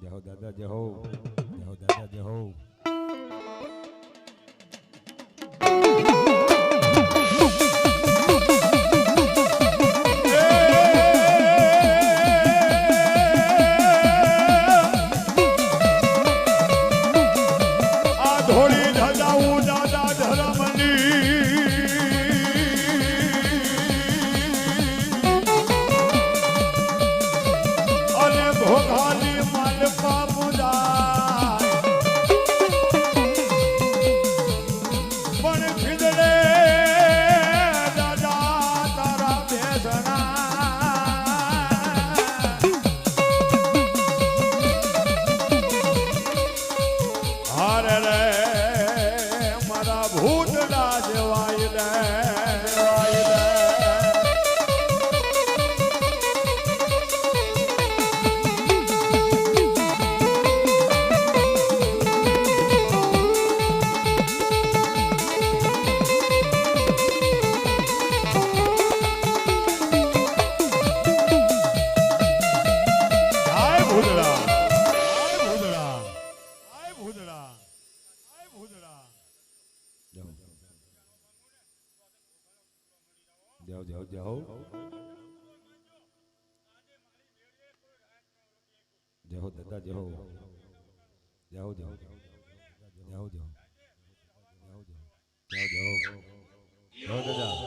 હો દાદા જય હો. જય દાદા જય હો. ધોળી ભૂતડા જવાય રે જાઓ જાઓ જાઓ હો દાદા જાઓ જાઓ જાઓ જાઓ જાઓ જાઓ જાઓ જાઓ જાઓ દાદા